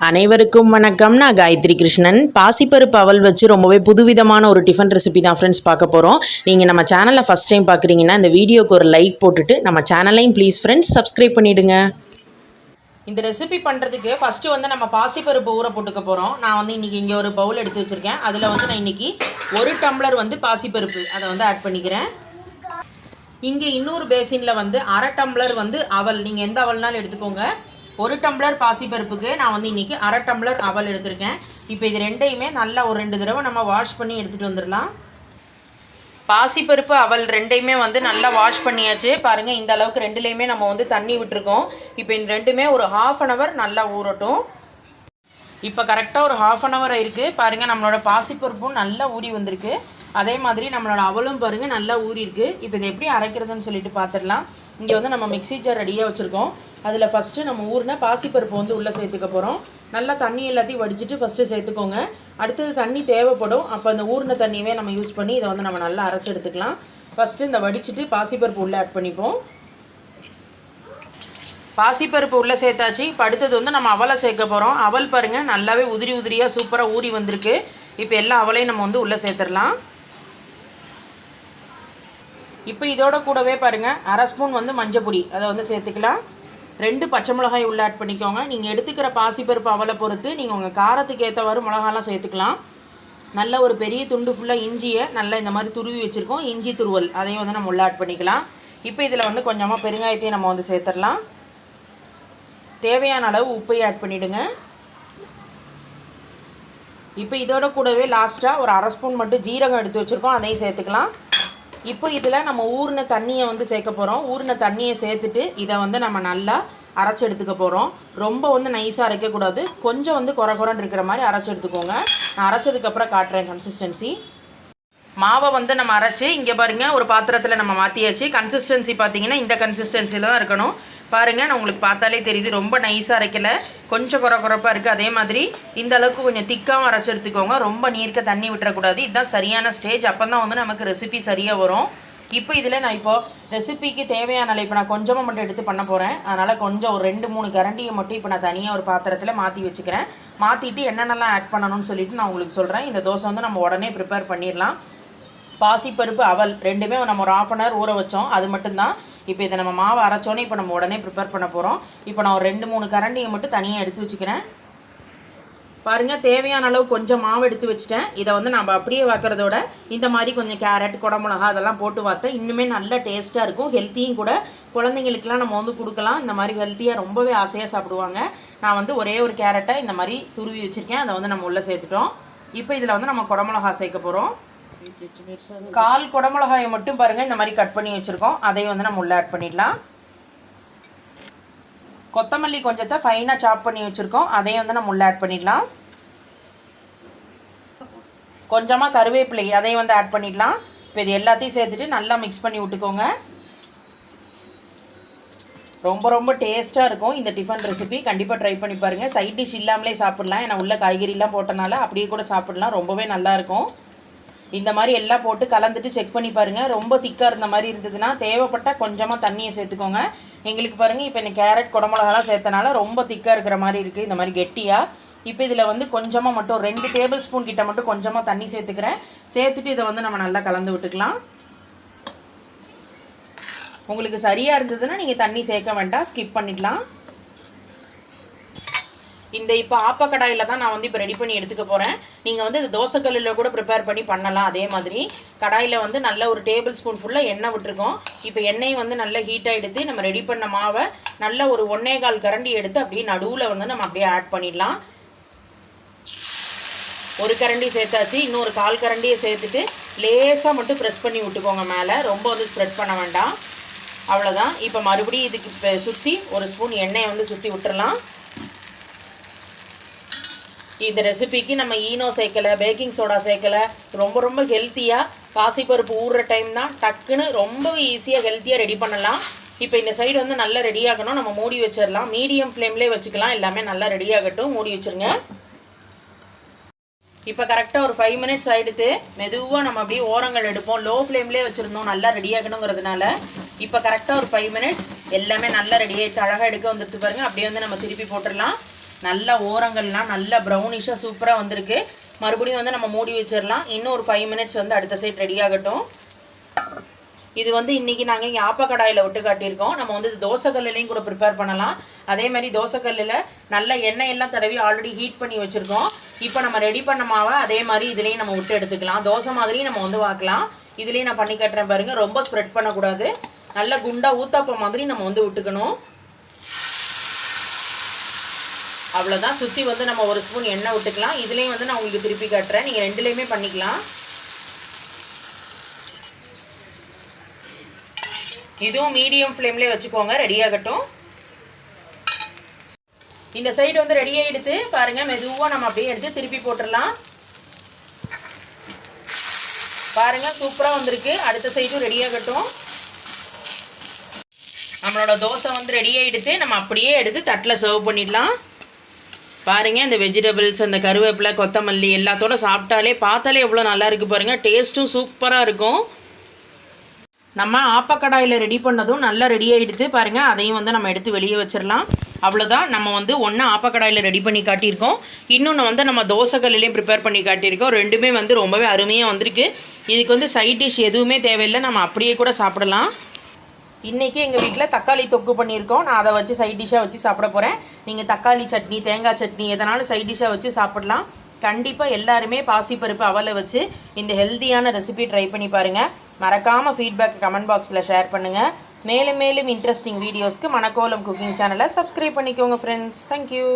அனைவருக்கும் வணக்கம். நான் காயத்ரி கிருஷ்ணன். பாசிப்பருப்பு அவல் வச்சு ரொம்பவே புதுவிதமான ஒரு டிஃபன் ரெசிபி தான் ஃப்ரெண்ட்ஸ் பார்க்க போகிறோம் நீங்கள் நம்ம சேனலை ஃபஸ்ட் டைம் பார்க்குறீங்கன்னா இந்த வீடியோக்கு ஒரு லைக் போட்டுட்டு நம்ம சேனலையும் ப்ளீஸ் ஃப்ரெண்ட்ஸ் சப்ஸ்கிரைப் பண்ணிவிடுங்க இந்த ரெசிபி பண்ணுறதுக்கு ஃபஸ்ட்டு வந்து நம்ம பாசிப்பருப்பு ஊற போட்டுக்க போகிறோம் நான் வந்து இன்றைக்கி இங்கே ஒரு பவுல் எடுத்து வச்சுருக்கேன். அதில் வந்து நான் இன்றைக்கி ஒரு டம்ளர் வந்து பாசிப்பருப்பு அதை வந்து ஆட் பண்ணிக்கிறேன். இங்கே இன்னொரு பேசினில் வந்து அரை டம்ளர் வந்து அவல். நீங்கள் எந்த அவல்னாலும் எடுத்துக்கோங்க. ஒரு டம்ளர் பாசிப்பருப்புக்கு நான் வந்து இன்றைக்கி அரை டம்ளர் அவல் எடுத்திருக்கேன். இப்போ இது ரெண்டையுமே நல்லா ஒரு ரெண்டு தடவை நம்ம வாஷ் பண்ணி எடுத்துகிட்டு வந்துடலாம். பாசிப்பருப்பு அவல் ரெண்டையுமே வந்து நல்லா வாஷ் பண்ணியாச்சு. பாருங்கள் இந்த அளவுக்கு ரெண்டுலேயுமே நம்ம வந்து தண்ணி விட்டுருக்கோம். இப்போ இந்த ரெண்டுமே ஒரு ஹாஃப் அன் ஹவர் நல்லா ஊறட்டும். இப்போ கரெக்டாக ஒரு ஹாஃப் அன் ஹவர் இருக்குது பாருங்கள் நம்மளோட பாசிப்பருப்பும் நல்லா ஊறி வந்திருக்கு. அதே மாதிரி நம்மளோட அவலும் பாருங்கள் நல்லா ஊறி இருக்குது இப்போ இதை எப்படி அரைக்கிறதுன்னு சொல்லிட்டு பார்த்துடலாம். இங்கே வந்து நம்ம மிக்சி ஜார் ரெடியாக வச்சுருக்கோம். அதில் ஃபஸ்ட்டு நம்ம ஊறின பாசிப்பருப்பு வந்து உள்ளே சேர்த்துக்க போகிறோம் நல்லா தண்ணி எல்லாத்தையும் வடிச்சிட்டு ஃபஸ்ட்டு சேர்த்துக்கோங்க. அடுத்தது தண்ணி தேவைப்படும். அப்போ அந்த ஊறின தண்ணியவே நம்ம யூஸ் பண்ணி இதை வந்து நம்ம நல்லா அரைச்சி எடுத்துக்கலாம். ஃபஸ்ட்டு இந்த வடிச்சிட்டு பாசிப்பருப்பு உள்ளே ஆட் பண்ணிப்போம். பாசிப்பருப்பு உள்ளே சேர்த்தாச்சு. இப்போ அடுத்தது வந்து நம்ம அவலை சேர்க்க போகிறோம் அவல் பாருங்கள் நல்லாவே உதிரி உதிரியாக சூப்பராக ஊறி வந்திருக்கு. இப்போ எல்லா அவலையும் நம்ம வந்து உள்ளே சேர்த்துடலாம். இப்போ இதோட கூடவே பாருங்கள் அரை ஸ்பூன் வந்து மஞ்சப்பொடி அதை வந்து சேர்த்துக்கலாம். ரெண்டு பச்சை மிளகாய் உள்ள ஆட் பண்ணிக்கோங்க. நீங்கள் எடுத்துக்கிற பாசிப்பருப்பு அவலை பொறுத்து நீங்கள் உங்கள் காரத்துக்கு ஏற்றவாறு மிளகாலாம் சேர்த்துக்கலாம். நல்ல ஒரு பெரிய துண்டு ஃபுல்லாக இஞ்சியை நல்லா இந்த மாதிரி துருவி வச்சுருக்கோம். இஞ்சி துருவல் அதையும் வந்து நம்ம உள்ள ஆட் பண்ணிக்கலாம். இப்போ இதில் வந்து கொஞ்சமாக பெருங்காயத்தையும் நம்ம வந்து சேர்த்துடலாம். தேவையான அளவு உப்பையும் ஆட் பண்ணிவிடுங்க இப்போ இதோட கூடவே லாஸ்ட்டாக ஒரு அரை ஸ்பூன் மட்டும் ஜீரகம் எடுத்து வச்சுருக்கோம். அதையும் சேர்த்துக்கலாம். இப்போ இதில் நம்ம ஊறின தண்ணியை வந்து சேர்க்க போகிறோம் ஊறின தண்ணியை சேர்த்துட்டு இதை வந்து நம்ம நல்லா அரைச்சி எடுத்துக்க போகிறோம் ரொம்ப வந்து நைஸாக அரைக்கக்கூடாது. கொஞ்சம் வந்து குறை குறைன்னு இருக்கிற மாதிரி அரைச்சி எடுத்துக்கோங்க. நான் அரைச்சதுக்கப்புறம் காட்டுறேன் கன்சிஸ்டன்சி மாவை வந்து நம்ம அரைச்சி இங்கே பாருங்கள் ஒரு பாத்திரத்தில் நம்ம மாற்றியாச்சு கன்சிஸ்டன்சி பார்த்தீங்கன்னா இந்த கன்சிஸ்டன்சியில் தான் இருக்கணும். பாருங்கள் நான் உங்களுக்கு பார்த்தாலே தெரியுது ரொம்ப நைஸாக அரைக்கல. கொஞ்சம் குறை குறைப்பாக இருக்குது அதே மாதிரி இந்த அளவுக்கு கொஞ்சம் திக்காகவும் அரைச்சி எடுத்துக்கோங்க. ரொம்ப நீர்க்க தண்ணி விட்டுறக்கூடாது. இதுதான் சரியான ஸ்டேஜ் அப்போ தான் வந்து நமக்கு ரெசிபி சரியாக வரும். இப்போ இதில் நான் இப்போது ரெசிபிக்கு தேவையான அளவு இப்போ நான் கொஞ்சமாக மட்டும் எடுத்து பண்ண போகிறேன் அதனால் கொஞ்சம் ஒரு ரெண்டு மூணு கரண்டியை மட்டும் இப்போ நான் தனியாக ஒரு பாத்திரத்தில் மாற்றி வச்சுக்கிறேன். மாற்றிட்டு என்னென்னலாம் ஆட் பண்ணணும்னு சொல்லிட்டு நான் உங்களுக்கு சொல்கிறேன் இந்த தோசை வந்து நம்ம உடனே ப்ரிப்பேர் பண்ணிடலாம். பாசிப்பருப்பு அவல் ரெண்டுமே நம்ம ஒரு ஆஃப் அன் ஹவர் ஊற வச்சோம். அது மட்டும்தான். இப்போ இதை நம்ம மாவு அரைச்சோன்னே இப்போ நம்ம உடனே ப்ரிப்பேர் பண்ண போகிறோம் இப்போ நான் ஒரு ரெண்டு மூணு கரண்டியை மட்டும் தனியாக எடுத்து வச்சுக்கிறேன். பாருங்கள் தேவையான அளவு கொஞ்சம் மாவு எடுத்து வச்சுட்டேன். இதை வந்து நம்ம அப்படியே வைக்கிறதோட இந்த மாதிரி கொஞ்சம் கேரட் குடமிளகா அதெல்லாம் போட்டு பார்த்தா இன்னுமே நல்ல டேஸ்ட்டாக இருக்கும். ஹெல்த்தியும் கூட. குழந்தைங்களுக்குலாம் நம்ம வந்து கொடுக்கலாம். இந்த மாதிரி ஹெல்த்தியாக ரொம்பவே ஆசையாக சாப்பிடுவாங்க. நான் வந்து ஒரே ஒரு கேரட்டை இந்த மாதிரி துருவி வச்சுருக்கேன். அதை வந்து நம்ம உள்ளே சேர்த்துட்டோம். இப்போ இதில் வந்து நம்ம குடமிளகா சேர்க்க போகிறோம் கால் குடமிளகாயை மட்டும் பாருங்கள் இந்த மாதிரி கட் பண்ணி வச்சுருக்கோம். அதையும் வந்து நம்ம உள்ளே ஆட் பண்ணிடலாம். கொத்தமல்லி கொஞ்சத்தை ஃபைனாக சாப் பண்ணி வச்சுருக்கோம். அதையும் வந்து நம்ம உள்ளே ஆட் பண்ணிடலாம். கொஞ்சமாக கருவேப்பிலை அதையும் வந்து ஆட் பண்ணிடலாம். இப்போ இது எல்லாத்தையும் சேர்த்துட்டு நல்லா மிக்ஸ் பண்ணி விட்டுக்கோங்க. ரொம்ப ரொம்ப டேஸ்ட்டாக இருக்கும் இந்த டிஃபன் ரெசிபி கண்டிப்பாக ட்ரை பண்ணி பாருங்கள் சைட் டிஷ் இல்லாமலே சாப்பிட்லாம். ஏன்னா உள்ள காய்கறிலாம் போட்டனால அப்படியே கூட சாப்பிட்லாம். ரொம்பவே நல்லாயிருக்கும் இந்த மாதிரி எல்லாம் போட்டு கலந்துட்டு செக் பண்ணி பாருங்கள் ரொம்ப திக்காக இருந்த மாதிரி இருந்ததுன்னா தேவைப்பட்டால் கொஞ்சமாக தண்ணியை சேர்த்துக்கோங்க. எங்களுக்கு பாருங்கள் இப்போ இந்த கேரட் குடமிளகாலாம் சேர்த்தனால ரொம்ப திக்காக இருக்கிற மாதிரி இருக்குது இந்த மாதிரி கெட்டியாக இப்போ இதில் வந்து கொஞ்சமாக மட்டும் ரெண்டு டேபிள் ஸ்பூன் கிட்ட மட்டும் கொஞ்சமாக தண்ணி சேர்த்துக்கிறேன். சேர்த்துட்டு இதை வந்து நம்ம நல்லா கலந்து விட்டுக்கலாம். உங்களுக்கு சரியாக இருந்ததுன்னா நீங்கள் தண்ணி சேர்க்க வேண்டாம். ஸ்கிப் பண்ணிடலாம் இந்த இப்போ ஆப்ப கடாயில் தான் நான் வந்து இப்போ ரெடி பண்ணி எடுத்துக்க போகிறேன் நீங்கள் வந்து இந்த தோசைக்கல்லில் கூட ப்ரிப்பேர் பண்ணி பண்ணலாம் அதே மாதிரி. கடாயில் வந்து நல்ல ஒரு டேபிள் ஸ்பூன் ஃபுல்லாக எண்ணெய் விட்டுருக்கோம். இப்போ எண்ணெய் வந்து நல்லா ஹீட்டாக எடுத்து நம்ம ரெடி பண்ண மாவை நல்ல ஒரு ஒன்னே கால் கரண்டி எடுத்து அப்படியே நடுவில் வந்து நம்ம அப்படியே ஆட் பண்ணிடலாம். ஒரு கரண்டி சேர்த்தாச்சு. இன்னொரு கால் கரண்டியை சேர்த்துட்டு லேசாக மட்டும் ப்ரெஸ் பண்ணி விட்டுக்கோங்க மேலே. ரொம்ப வந்து ஸ்ப்ரெட் பண்ண வேண்டாம். அவ்வளோதான் இப்போ மறுபடியும் இதுக்கு சுற்றி ஒரு ஸ்பூன் எண்ணெயை வந்து சுற்றி விட்டுறலாம். இந்த ரெசிபிக்கு நம்ம ஈனோ சேர்க்கலை பேக்கிங் சோடா சேர்க்கலை. ரொம்ப ரொம்ப ஹெல்த்தியாக பாசிப்பருப்பு ஊறுற டைம் தான் டக்குன்னு ரொம்ப ஈஸியாக ஹெல்த்தியாக ரெடி பண்ணலாம். இப்போ இந்த சைடு வந்து நல்லா ரெடி ஆகணும். நம்ம மூடி வச்சிடலாம். மீடியம் ஃப்ளேம்லேயே வச்சுக்கலாம். எல்லாமே நல்லா ரெடி ஆகட்டும். மூடி வச்சுருங்க. இப்போ கரெக்டாக ஒரு ஃபைவ் மினிட்ஸ் ஆகிடுது மெதுவாக நம்ம அப்படியே ஓரங்கள் எடுப்போம். லோ ஃப்ளேம்லேயே வச்சுருந்தோம். நல்லா ரெடி ஆகணுங்கிறதுனால இப்போ கரெக்டாக ஒரு ஃபைவ் மினிட்ஸ் எல்லாமே நல்லா ரெடி ஆகிட்டு அழகாக எடுக்க வந்துட்டு பாருங்க. அப்படியே வந்து நம்ம திருப்பி போட்டுடலாம். நல்ல ஓரங்கள்லாம் நல்ல ப்ரௌனிஷாக சூப்பராக வந்திருக்கு. மறுபடியும் வந்து நம்ம மூடி வச்சிடலாம் இன்னும் ஒரு ஃபைவ் மினிட்ஸ் வந்து அடுத்த சைட் ரெடி ஆகட்டும். இது வந்து இன்றைக்கி நாங்கள் இங்கே ஆப்பக்கடாயில் விட்டு காட்டியிருக்கோம். நம்ம வந்து தோசைக்கல்லையும் கூட ப்ரிப்பேர் பண்ணலாம். அதே மாதிரி தோசைக்கல்லில் நல்ல எண்ணெய் எல்லாம் தடவி ஆல்ரெடி ஹீட் பண்ணி வச்சுருக்கோம். இப்போ நம்ம ரெடி பண்ண மாவை அதே மாதிரி இதுலேயும் நம்ம விட்டு எடுத்துக்கலாம். தோசை மாதிரியும் நம்ம வந்து வாக்கலாம். இதுலேயும் நான் பண்ணி கட்டுறேன் பாருங்கள் ரொம்ப ஸ்ப்ரெட் பண்ணக்கூடாது. நல்ல குண்டாக ஊத்தாப்பம் மாதிரி நம்ம வந்து விட்டுக்கணும். அவ்வளோதான் சுற்றி வந்து நம்ம ஒரு ஸ்பூன் எண்ணெய் விட்டுக்கலாம். இதுலேயும் வந்து நான் உங்களுக்கு திருப்பி காட்டுறேன். நீங்கள் ரெண்டுலேயுமே பண்ணிக்கலாம். இதுவும் மீடியம் ஃப்ளேம்லேயே வச்சுக்கோங்க. ரெடியாகட்டும் இந்த சைடு வந்து ரெடி ஆகிடுது பாருங்கள் மெதுவாக நம்ம அப்படியே எடுத்து திருப்பி போட்டுடலாம். பாருங்கள் சூப்பராக வந்திருக்கு. அடுத்த சைடும் ரெடியாகட்டும் நம்மளோட தோசை வந்து ரெடியாகிடுது நம்ம அப்படியே எடுத்து தட்டில் சர்வ் பண்ணிடலாம். பாருங்கள் இந்த வெஜிடபிள்ஸ் அந்த கருவேப்பிலை கொத்தமல்லி எல்லாத்தோட சாப்பிட்டாலே பார்த்தாலே எவ்வளோ நல்லா இருக்குது பாருங்கள் டேஸ்ட்டும் சூப்பராக இருக்கும். நம்ம ஆப்பக்கடாயில் ரெடி பண்ணதும் நல்லா ரெடி ஆகிடுது பாருங்கள் அதையும் வந்து நம்ம எடுத்து வெளியே வச்சிடலாம் அவ்வளோதான் நம்ம வந்து ஒன்று ஆப்பக்கடாயில் ரெடி பண்ணி காட்டியிருக்கோம். இன்னொன்று வந்து நம்ம தோசைக்கல்லையும் ப்ரிப்பேர் பண்ணி காட்டியிருக்கோம். ரெண்டுமே வந்து ரொம்பவே அருமையாக வந்திருக்கு. இதுக்கு வந்து சைட் டிஷ் எதுவுமே தேவையில்லை. நம்ம அப்படியே கூட சாப்பிடலாம். இன்றைக்கி எங்கள் வீட்டில் தக்காளி தொக்கு பண்ணியிருக்கோம். நான் அதை வச்சு சைட் டிஷ்ஷாக வச்சு சாப்பிட போகிறேன் நீங்கள் தக்காளி சட்னி தேங்காய் சட்னி எதனாலும் சைட் டிஷ்ஷாக வச்சு சாப்பிடலாம். கண்டிப்பாக எல்லாருமே பாசிப்பருப்பு அவலை வச்சு இந்த ஹெல்த்தியான ரெசிபி ட்ரை பண்ணி பாருங்கள் மறக்காமல் ஃபீட்பேக் கமெண்ட் பாக்ஸில் ஷேர் பண்ணுங்கள் மேலும் மேலும் இன்ட்ரெஸ்டிங் வீடியோஸ்க்கு மணக்கோலம் குக்கிங் சேனலை சப்ஸ்கிரைப் பண்ணிக்கோங்க ஃப்ரெண்ட்ஸ் தேங்க்யூ